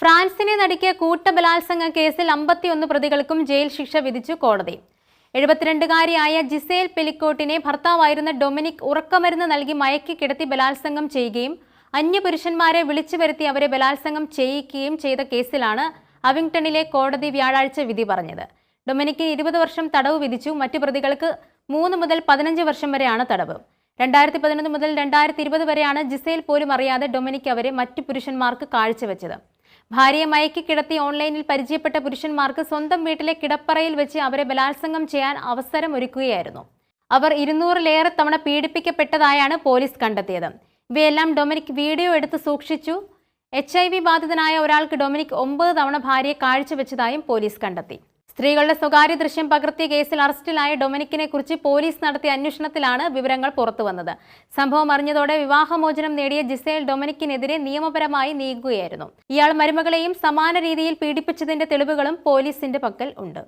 ഫ്രാൻസിനെ നടുക്കിയ കൂട്ടബലാത്സംഗ കേസിൽ അമ്പത്തിയൊന്ന് പ്രതികൾക്കും ജയിൽ ശിക്ഷ വിധിച്ചു കോടതി. എഴുപത്തിരണ്ടുകാരിയായ ജിസേൽ പെലിക്കോട്ടിനെ ഭർത്താവായിരുന്ന ഡൊമിനിക് ഉറക്കമരുന്ന് നൽകി മയക്കി കിടത്തി ബലാത്സംഗം ചെയ്യുകയും അന്യപുരുഷന്മാരെ വിളിച്ചു വരുത്തി അവരെ ബലാത്സംഗം ചെയ്യിക്കുകയും ചെയ്ത കേസിലാണ് അവിങ്ടണിലെ കോടതി വ്യാഴാഴ്ച വിധി പറഞ്ഞത്. ഡൊമിനിക്ക് ഇരുപത് വർഷം തടവ് വിധിച്ചു. മറ്റു പ്രതികൾക്ക് മൂന്ന് മുതൽ പതിനഞ്ച് വർഷം വരെയാണ് തടവ്. രണ്ടായിരത്തി പതിനൊന്ന് മുതൽ രണ്ടായിരത്തി ഇരുപത് വരെയാണ് ജിസേൽ പോലും അറിയാതെ ഡൊമിനിക് അവരെ മറ്റു പുരുഷന്മാർക്ക് കാഴ്ചവെച്ചത്. ഭാര്യയെ മയക്കി കിടത്തി ഓൺലൈനിൽ പരിചയപ്പെട്ട പുരുഷന്മാർക്ക് സ്വന്തം വീട്ടിലെ കിടപ്പറയിൽ വെച്ച് അവരെ ബലാത്സംഗം ചെയ്യാൻ അവസരം ഒരുക്കുകയായിരുന്നു. അവർ ഇരുന്നൂറിലേറെ തവണ പീഡിപ്പിക്കപ്പെട്ടതായാണ് പോലീസ് കണ്ടെത്തിയത്. ഇവയെല്ലാം ഡൊമിനിക് വീഡിയോ എടുത്ത് സൂക്ഷിച്ചു. എച്ച് ബാധിതനായ ഒരാൾക്ക് ഡൊമിനിക് ഒമ്പത് തവണ ഭാര്യയെ കാഴ്ചവെച്ചതായും പോലീസ് കണ്ടെത്തി. സ്ത്രീകളുടെ സ്വകാര്യ ദൃശ്യം പകർത്തിയ കേസിൽ അറസ്റ്റിലായ ഡൊമിനിക്കിനെ കുറിച്ച് പോലീസ് നടത്തിയ അന്വേഷണത്തിലാണ് വിവരങ്ങൾ പുറത്തുവന്നത് സംഭവം അറിഞ്ഞതോടെ വിവാഹമോചനം നേടിയ ജിസേൽ ഡൊമിനിക്കിനെതിരെ നിയമപരമായി നീങ്ങുകയായിരുന്നു. ഇയാൾ മരുമകളെയും സമാന രീതിയിൽ പീഡിപ്പിച്ചതിന്റെ തെളിവുകളും പോലീസിന്റെ പക്കൽ ഉണ്ട്.